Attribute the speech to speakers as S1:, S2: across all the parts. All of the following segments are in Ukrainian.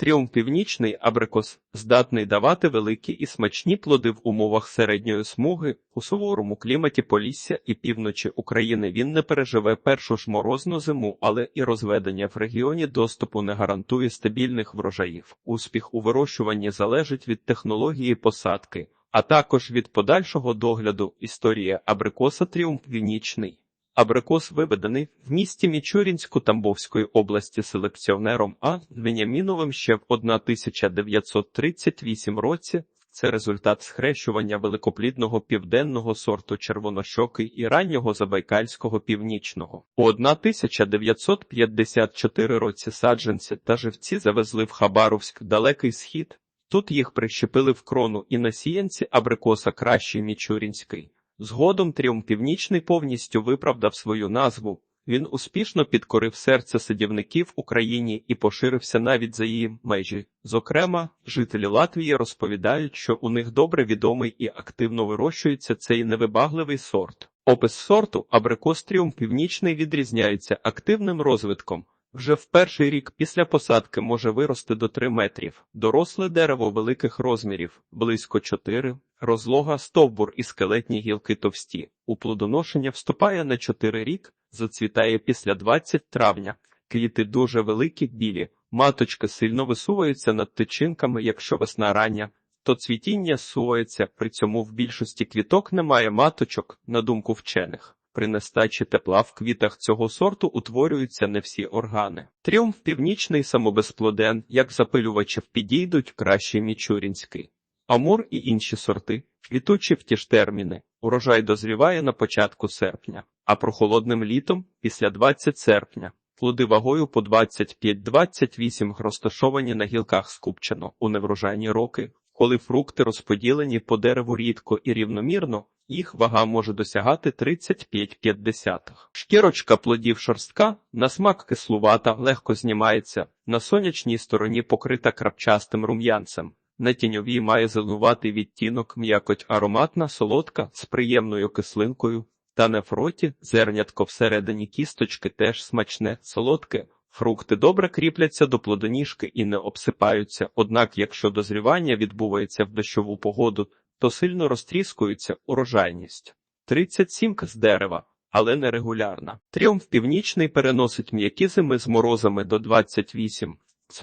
S1: Тріумф північний абрикос здатний давати великі і смачні плоди в умовах середньої смуги у суворому кліматі Полісся і півночі України. Він не переживе першу ж морозну зиму, але і розведення в регіоні доступу не гарантує стабільних врожаїв. Успіх у вирощуванні залежить від технології посадки, а також від подальшого догляду. Історія абрикоса Тріумф північний. Абрикос виведений в місті Мічурінську Тамбовської області селекціонером А. Веняміновим ще в 1938 році. Це результат схрещування великоплідного південного сорту червонощокий і раннього забайкальського північного. У 1954 році саджанці та живці завезли в Хабаровськ далекий схід. Тут їх прищепили в крону і на сіянці абрикоса кращий Мічурінський. Згодом Тріумф Північний повністю виправдав свою назву. Він успішно підкорив серце садівників Україні і поширився навіть за її межі. Зокрема, жителі Латвії розповідають, що у них добре відомий і активно вирощується цей невибагливий сорт. Опис сорту абрикос Тріумф Північний відрізняється активним розвитком. Вже в перший рік після посадки може вирости до 3 метрів. Доросле дерево великих розмірів, близько 4, розлога стовбур і скелетні гілки товсті. У плодоношення вступає на 4 рік, зацвітає після 20 травня. Квіти дуже великі, білі, маточки сильно висуваються над тичинками, якщо весна рання, то цвітіння сувається, при цьому в більшості квіток немає маточок, на думку вчених. При нестачі тепла в квітах цього сорту утворюються не всі органи. Тріумф північний самобезплоден, як запилювачів підійдуть кращий мічурінський. Амур і інші сорти, квітучі в ті ж терміни. Урожай дозріває на початку серпня, а прохолодним літом після 20 серпня. Плоди вагою по 25-28 розташовані на гілках скупчено у неврожайні роки, коли фрукти розподілені по дереву рідко і рівномірно, їх вага може досягати 35-50. Шкірочка плодів шорстка, на смак кислувата, легко знімається, на сонячній стороні покрита крапчастим рум'янцем. На тіньовій має зеленуватий відтінок, м'якоть ароматна, солодка, з приємною кислинкою, та на фроті зернятко всередині кісточки теж смачне, солодке. Фрукти добре кріпляться до плодоніжки і не обсипаються, однак, якщо дозрівання відбувається в дощову погоду, то сильно розтріскується урожайність. 37 з дерева, але нерегулярна. Тріумф північний переносить м'які зими з морозами до 28.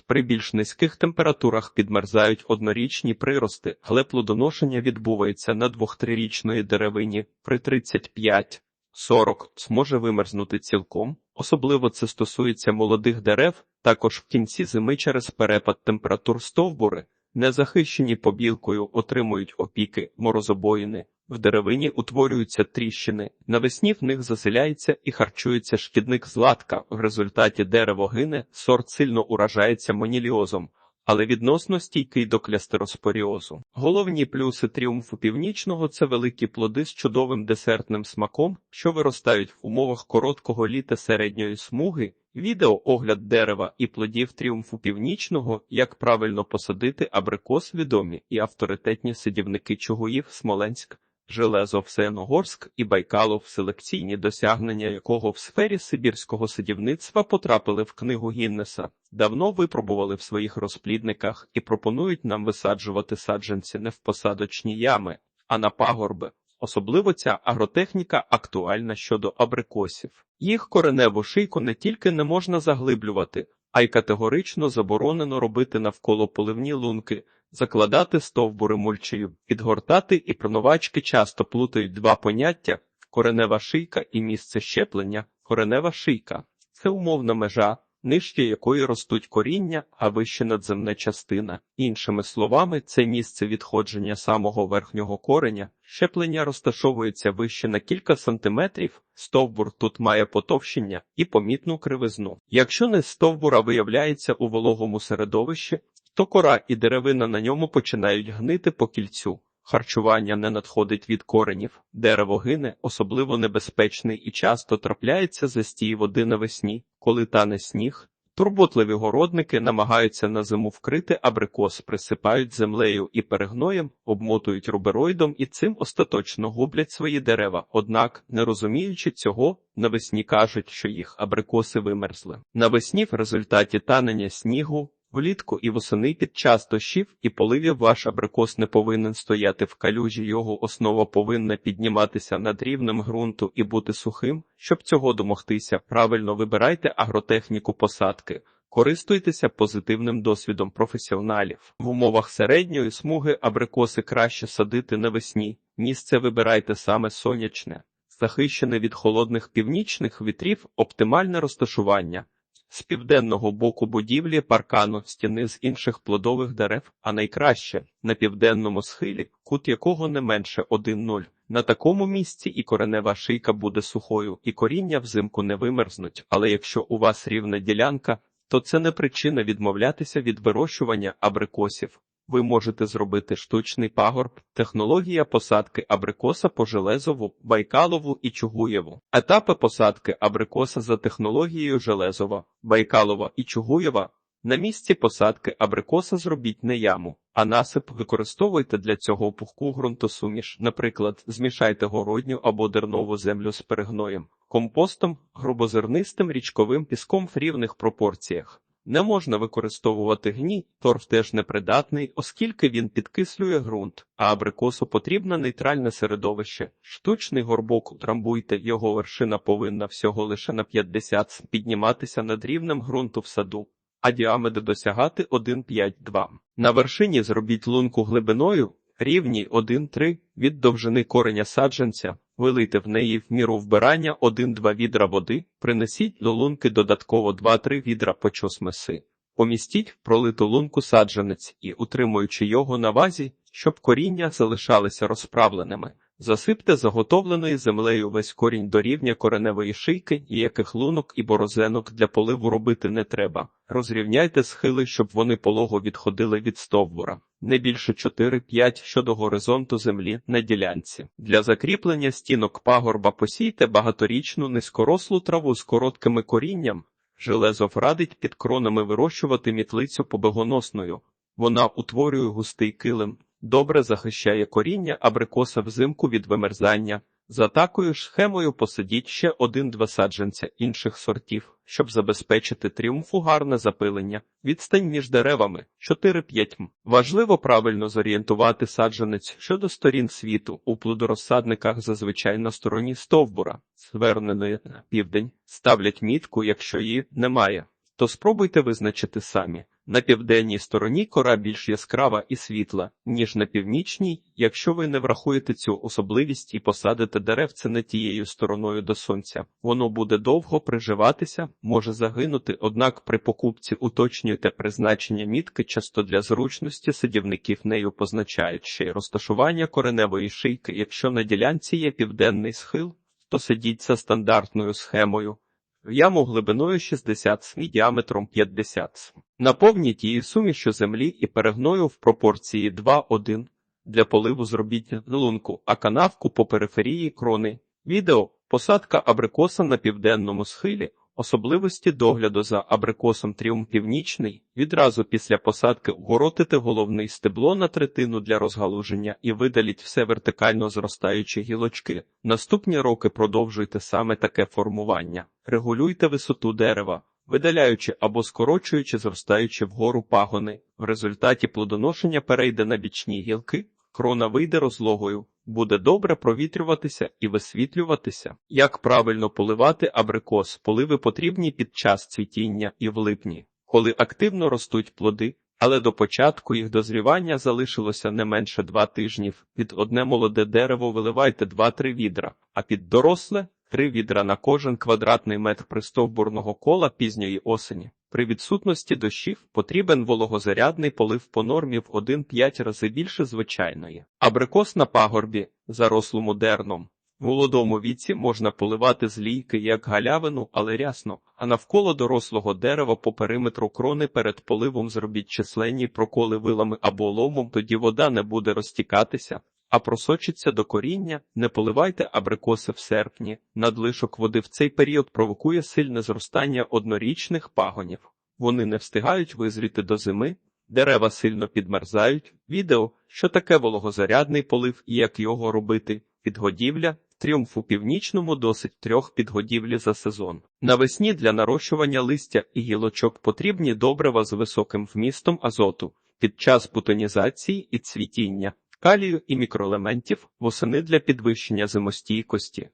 S1: При більш низьких температурах підмерзають однорічні прирости, але плодоношення відбувається на двох-трирічної деревині при 35. 40 зможе вимерзнути цілком, особливо це стосується молодих дерев, також в кінці зими через перепад температур стовбури, незахищені побілкою отримують опіки, морозобоїни, в деревині утворюються тріщини, навесні в них заселяється і харчується шкідник златка, в результаті дерево гине, сорт сильно уражається моніліозом, але відносно стійкий до клястероспоріозу. Головні плюси тріумфу північного це великі плоди з чудовим десертним смаком, що виростають в умовах короткого літа середньої смуги. Відео огляд дерева і плодів тріумфу північного, як правильно посадити абрикос відомі і авторитетні сидівники Чугуїв Смоленськ. Железо Всеногорськ і Байкалов, селекційні досягнення якого в сфері сибірського садівництва потрапили в книгу Гіннеса, давно випробували в своїх розплідниках і пропонують нам висаджувати саджанці не в посадочні ями, а на пагорби. Особливо ця агротехніка актуальна щодо абрикосів. Їх кореневу шийку не тільки не можна заглиблювати, а й категорично заборонено робити навколо поливні лунки, закладати стовбури мульчею, підгортати і пронувачки часто плутають два поняття коренева шийка і місце щеплення, коренева шийка. Це умовна межа, нижче якої ростуть коріння, а вище надземна частина. Іншими словами, це місце відходження самого верхнього кореня. Щеплення розташовується вище на кілька сантиметрів, стовбур тут має потовщення і помітну кривизну. Якщо не стовбура виявляється у вологому середовищі, то кора і деревина на ньому починають гнити по кільцю. Харчування не надходить від коренів, дерево гине, особливо небезпечний і часто трапляється застій води навесні, коли тане сніг. Турботливі городники намагаються на зиму вкрити абрикос, присипають землею і перегноєм, обмотують рубероїдом і цим остаточно гублять свої дерева. Однак, не розуміючи цього, навесні кажуть, що їх абрикоси вимерзли. Навесні в результаті танення снігу Влітку і восени під час дощів і поливів ваш абрикос не повинен стояти в калюжі, його основа повинна підніматися над рівнем ґрунту і бути сухим. Щоб цього домогтися, правильно вибирайте агротехніку посадки. Користуйтеся позитивним досвідом професіоналів. В умовах середньої смуги абрикоси краще садити навесні. Місце вибирайте саме сонячне, захищене від холодних північних вітрів, оптимальне розташування. З південного боку будівлі паркану стіни з інших плодових дерев, а найкраще на південному схилі, кут якого не менше 1,0. На такому місці і коренева шийка буде сухою, і коріння взимку не вимерзнуть. Але якщо у вас рівна ділянка, то це не причина відмовлятися від вирощування абрикосів. Ви можете зробити штучний пагорб, технологія посадки абрикоса по Железову, Байкалову і Чугуєву. Етапи посадки абрикоса за технологією Железова, Байкалова і Чугуєва. На місці посадки абрикоса зробіть не яму, а насип використовуйте для цього пухку ґрунтосуміш. Наприклад, змішайте городню або дернову землю з перегноєм, компостом, грубозернистим річковим піском в рівних пропорціях. Не можна використовувати гній, торф теж непридатний, оскільки він підкислює ґрунт, а абрикосу потрібне нейтральне середовище. Штучний горбок утрамбуйте, його вершина повинна всього лише на 50 см підніматися над рівнем ґрунту в саду, а діаметр досягати 1,5-2. На вершині зробіть лунку глибиною рівні 1,3 від довжини кореня саджанця, вилийте в неї в міру вбирання 1-2 відра води, принесіть до лунки додатково 2-3 відра почосмеси. Помістіть в пролиту лунку саджанець і, утримуючи його на вазі, щоб коріння залишалися розправленими. Засипте заготовленою землею весь корінь до рівня кореневої шийки, ніяких лунок і борозенок для поливу робити не треба. Розрівняйте схили, щоб вони полого відходили від стовбура. Не більше 4-5 щодо горизонту землі на ділянці. Для закріплення стінок пагорба посійте багаторічну низькорослу траву з короткими корінням. Железов радить під кронами вирощувати мітлицю побегоносною. Вона утворює густий килим, добре захищає коріння абрикоса взимку від вимерзання. За такою ж схемою посадіть ще один-два саджанця інших сортів, щоб забезпечити тріумфу гарне запилення. Відстань між деревами 4-5 м. Важливо правильно зорієнтувати саджанець щодо сторін світу. У плодорозсадниках зазвичай на стороні стовбура, зверненої на південь, ставлять мітку, якщо її немає. То спробуйте визначити самі. На південній стороні кора більш яскрава і світла, ніж на північній, якщо ви не врахуєте цю особливість і посадите деревце не тією стороною до сонця, воно буде довго приживатися, може загинути, однак при покупці уточнюйте призначення мітки часто для зручності садівників нею позначають ще й розташування кореневої шийки. Якщо на ділянці є південний схил, то сидіть за стандартною схемою. В яму глибиною 60 см і діаметром 50 см. Наповніть її сумішю землі і перегною в пропорції 2-1. Для поливу зробіть лунку, а канавку по периферії крони. Відео посадка абрикоса на південному схилі. Особливості догляду за абрикосом тріум північний. Відразу після посадки угоротите головний стебло на третину для розгалуження і видаліть все вертикально зростаючі гілочки. Наступні роки продовжуйте саме таке формування. Регулюйте висоту дерева, видаляючи або скорочуючи зростаючи вгору пагони. В результаті плодоношення перейде на бічні гілки, крона вийде розлогою. Буде добре провітрюватися і висвітлюватися. Як правильно поливати абрикос? Поливи потрібні під час цвітіння і в липні, коли активно ростуть плоди, але до початку їх дозрівання залишилося не менше два тижнів. Під одне молоде дерево виливайте 2-3 відра, а під доросле 3 відра на кожен квадратний метр пристовбурного кола пізньої осені. При відсутності дощів потрібен вологозарядний полив по нормі в 1-5 рази більше звичайної. Абрикос на пагорбі, зарослому дерном. В молодому віці можна поливати з лійки як галявину, але рясно, а навколо дорослого дерева по периметру крони перед поливом зробіть численні проколи вилами або ломом, тоді вода не буде розтікатися, а просочиться до коріння, не поливайте абрикоси в серпні. Надлишок води в цей період провокує сильне зростання однорічних пагонів. Вони не встигають визріти до зими, дерева сильно підмерзають. Відео, що таке вологозарядний полив і як його робити, підгодівля, тріумфу північному досить трьох підгодівлі за сезон. Навесні для нарощування листя і гілочок потрібні добрива з високим вмістом азоту під час бутонізації і цвітіння, калію і мікроелементів, восени для підвищення зимостійкості.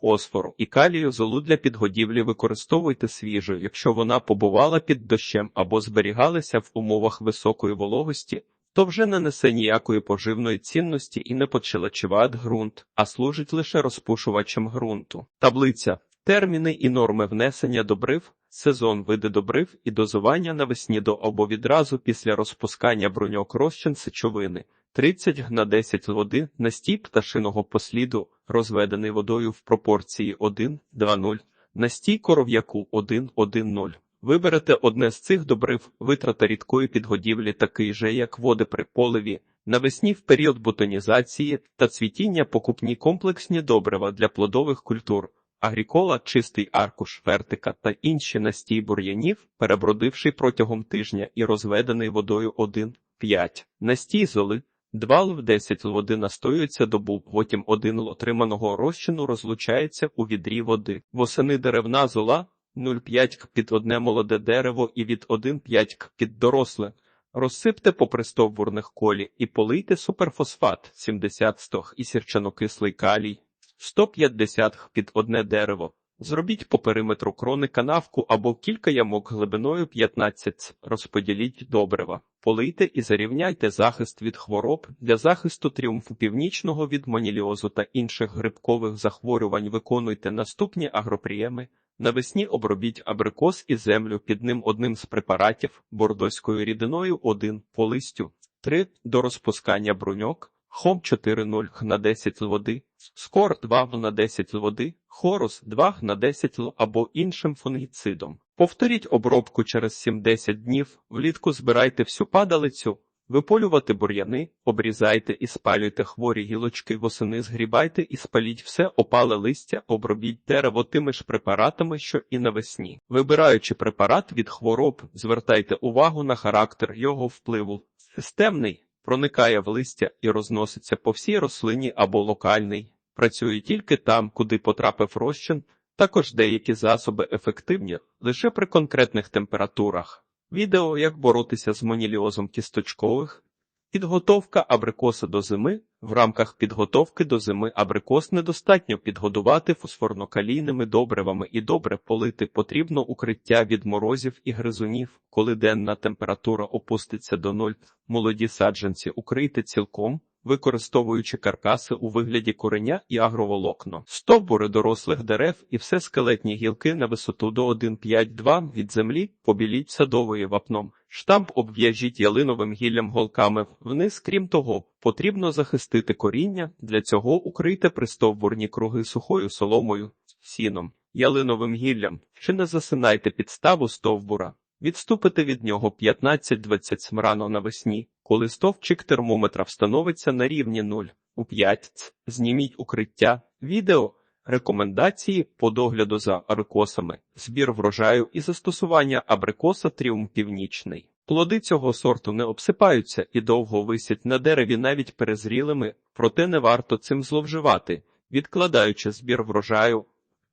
S1: Фосфору і калію золу для підгодівлі використовуйте свіжою, якщо вона побувала під дощем або зберігалася в умовах високої вологості, то вже не несе ніякої поживної цінності і не почелачиває ґрунт, а служить лише розпушувачем ґрунту. Таблиця. Терміни і норми внесення добрив, сезон види добрив і дозування навесні до або відразу після розпускання бруньок розчин сечовини. 30 на 10 води, настій пташиного посліду, розведений водою в пропорції 1, 2, 0, настій коров'яку 1, 1, 0. Виберете одне з цих добрив, витрата рідкої підгодівлі такий же, як води при поливі, навесні в період бутонізації та цвітіння покупні комплексні добрива для плодових культур. Агрікола, чистий аркуш, вертика та інші настій бур'янів, перебродивший протягом тижня і розведений водою 1, 5. Настій золи, 2 л в 10 води настоюється добу, потім 1 л отриманого розчину розлучається у відрі води. Восени деревна зола 0,5 к під одне молоде дерево і від 1,5 к під доросле. Розсипте попри стовбурних колі і полийте суперфосфат 70 стог і сірчанокислий калій 150 г під одне дерево. Зробіть по периметру крони канавку або кілька ямок глибиною 15. Розподіліть добрива. Полийте і зарівняйте захист від хвороб. Для захисту тріумфу північного від моніліозу та інших грибкових захворювань виконуйте наступні агропрієми. Навесні обробіть абрикос і землю під ним одним з препаратів бордоською рідиною 1 по листю, 3 до розпускання бруньок, хом 4,0 г на 10 л води, скор 2 в на 10 л води, хорус 2 г на 10 л або іншим фунгіцидом. Повторіть обробку через 7-10 днів, влітку збирайте всю падалицю, Виполювати бур'яни, обрізайте і спалюйте хворі гілочки, восени згрібайте і спаліть все опале листя, обробіть дерево тими ж препаратами, що і навесні. Вибираючи препарат від хвороб, звертайте увагу на характер його впливу. Системний проникає в листя і розноситься по всій рослині або локальний, працює тільки там, куди потрапив розчин. Також деякі засоби ефективні лише при конкретних температурах. Відео як боротися з моніліозом кісточкових. Підготовка абрикоса до зими. В рамках підготовки до зими абрикос недостатньо підгодувати фосфорно-калійними добривами і добре полити потрібно укриття від морозів і гризунів. Коли денна температура опуститься до нуль, молоді саджанці укрийте цілком, використовуючи каркаси у вигляді кореня і агроволокно, стовбури дорослих дерев і все скелетні гілки на висоту до 1,5-2 від землі побіліть садовою вапном. Штамп обв'яжіть ялиновим гіллям голками вниз. Крім того, потрібно захистити коріння. Для цього укрийте пристовбурні круги сухою соломою, сіном, ялиновим гіллям. Чи не засинайте підставу стовбура. Відступите від нього 15-20 смрано навесні, коли стовпчик термометра встановиться на рівні 0. У 5 ц. Зніміть укриття, відео, рекомендації по догляду за абрикосами, збір врожаю і застосування абрикоса тріум північний. Плоди цього сорту не обсипаються і довго висять на дереві навіть перезрілими, проте не варто цим зловживати, відкладаючи збір врожаю.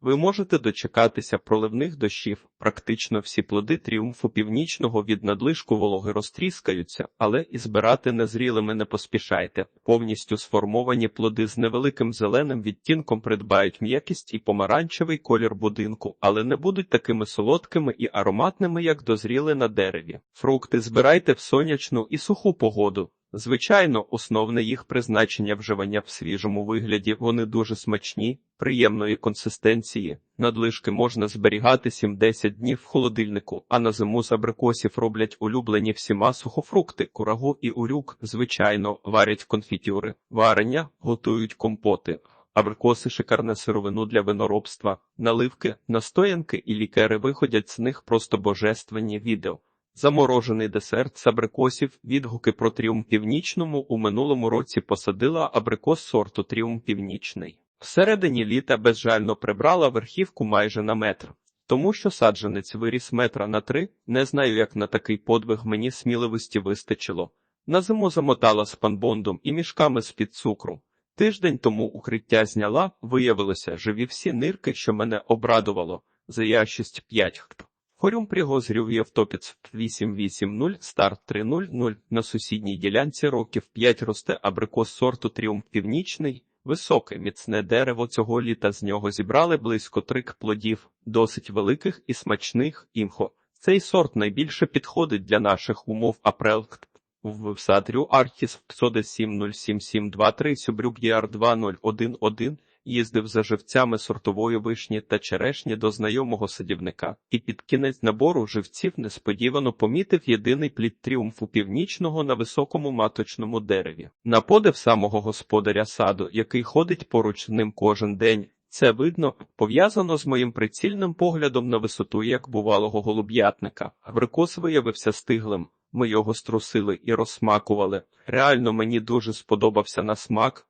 S1: Ви можете дочекатися проливних дощів. Практично всі плоди тріумфу північного від надлишку вологи розтріскаються, але і збирати незрілими не поспішайте. Повністю сформовані плоди з невеликим зеленим відтінком придбають м'якість і помаранчевий колір будинку, але не будуть такими солодкими і ароматними, як дозріли на дереві. Фрукти збирайте в сонячну і суху погоду. Звичайно, основне їх призначення вживання в свіжому вигляді, вони дуже смачні, приємної консистенції. Надлишки можна зберігати 7-10 днів в холодильнику, а на зиму з абрикосів роблять улюблені всіма сухофрукти, курагу і урюк, звичайно, варять конфітюри, варення, готують компоти. Абрикоси шикарне сировину для виноробства, наливки, настоянки і лікери виходять з них просто божественні відео. Заморожений десерт з абрикосів, відгуки про тріум північному у минулому році посадила абрикос сорту тріум північний. Всередині літа безжально прибрала верхівку майже на метр, тому що саджанець виріс метра на три, не знаю, як на такий подвиг мені сміливості вистачило. На зиму замотала з панбондом і мішками з-під цукру. Тиждень тому укриття зняла, виявилося живі всі нирки, що мене обрадувало. За ящість 5 хто. Хорюм пригозрів Євтопіц 880, старт 300, на сусідній ділянці років 5 росте абрикос сорту Тріумф Північний. Високе, міцне дерево цього літа з нього зібрали близько трик плодів, досить великих і смачних імхо. Цей сорт найбільше підходить для наших умов апрелкт. В Садрю Архіс 7077723 Сюбрюк Діар 2011 їздив за живцями сортової вишні та черешні до знайомого садівника, і під кінець набору живців несподівано помітив єдиний плід тріумфу північного на високому маточному дереві. На подив самого господаря саду, який ходить поруч з ним кожен день. Це видно пов'язано з моїм прицільним поглядом на висоту як бувалого голуб'ятника. Абрикос виявився стиглим. Ми його струсили і розсмакували. Реально мені дуже сподобався на смак.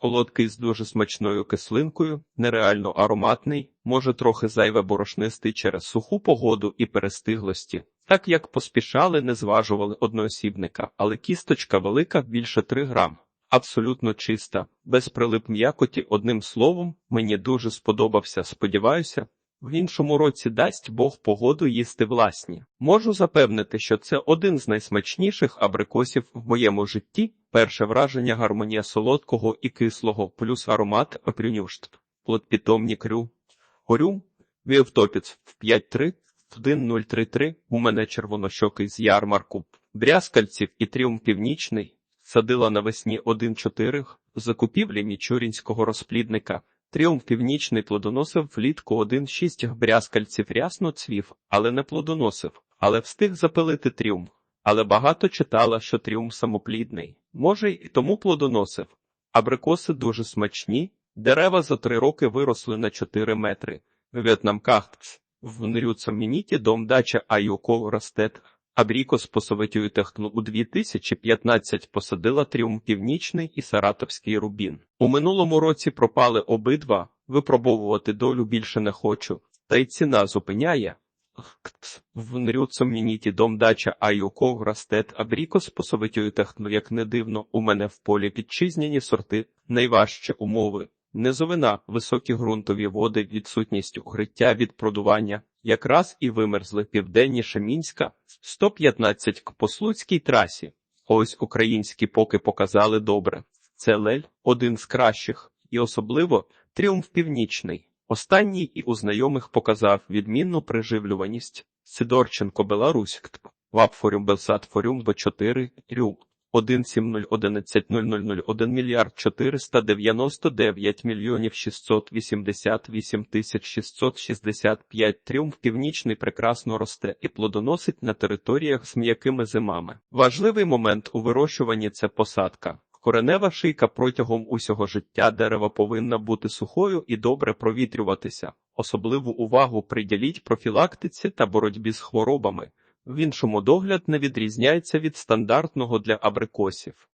S1: Солодкий з дуже смачною кислинкою, нереально ароматний, може трохи зайве борошнистий через суху погоду і перестиглості. Так як поспішали, не зважували одноосібника, але кісточка велика більше 3 грам. Абсолютно чиста, без прилип м'якоті, одним словом, мені дуже сподобався. Сподіваюся, в іншому році дасть Бог погоду їсти власні. Можу запевнити, що це один з найсмачніших абрикосів в моєму житті. Перше враження гармонія солодкого і кислого, плюс аромат опрюнюшт. Плодпітомні крю. Горю, вівтопіц в 5-3, 1033, у мене червонощокий з ярмарку. Брязкальців і тріумф північний. Садила навесні 1-4 закупівлі мічурінського розплідника. Тріумф північний плодоносив влітку 1-6 брязкальців рясно цвів, але не плодоносив, але встиг запилити тріумф. Але багато читала, що тріумф самоплідний. Може, і тому плодоносив. Абрикоси дуже смачні, дерева за три роки виросли на 4 метри. В'єтнам кахтц. В Нрюцамініті дом дача Айоко ростет. Абрікос посоветюю техну у 2015 посадила Тріумф Північний і Саратовський Рубін. У минулому році пропали обидва, випробовувати долю більше не хочу, та й ціна зупиняє. В Нрюцамініті дом дача Айоко ростет Абрікос посоветюю техну, як не дивно, у мене в полі підчизняні сорти, найважчі умови. Низовина, високі ґрунтові води, відсутність укриття від продування, якраз і вимерзли південніше Мінська, 115 к по Слуцькій трасі. Ось українські поки показали добре. Це Лель один з кращих, і особливо Тріумф Північний. Останній і у знайомих показав відмінну приживлюваність. Сидорченко Беларусь, Вапфорюм Белсатфорюм В4 Рюм. 1 мільярд 499 мільйонів 688 тисяч 665 тріумф північний прекрасно росте і плодоносить на територіях з м'якими зимами. Важливий момент у вирощуванні це посадка. Коренева шийка протягом усього життя дерева повинна бути сухою і добре провітрюватися. Особливу увагу приділіть профілактиці та боротьбі з хворобами. В іншому догляд не відрізняється від стандартного для абрикосів.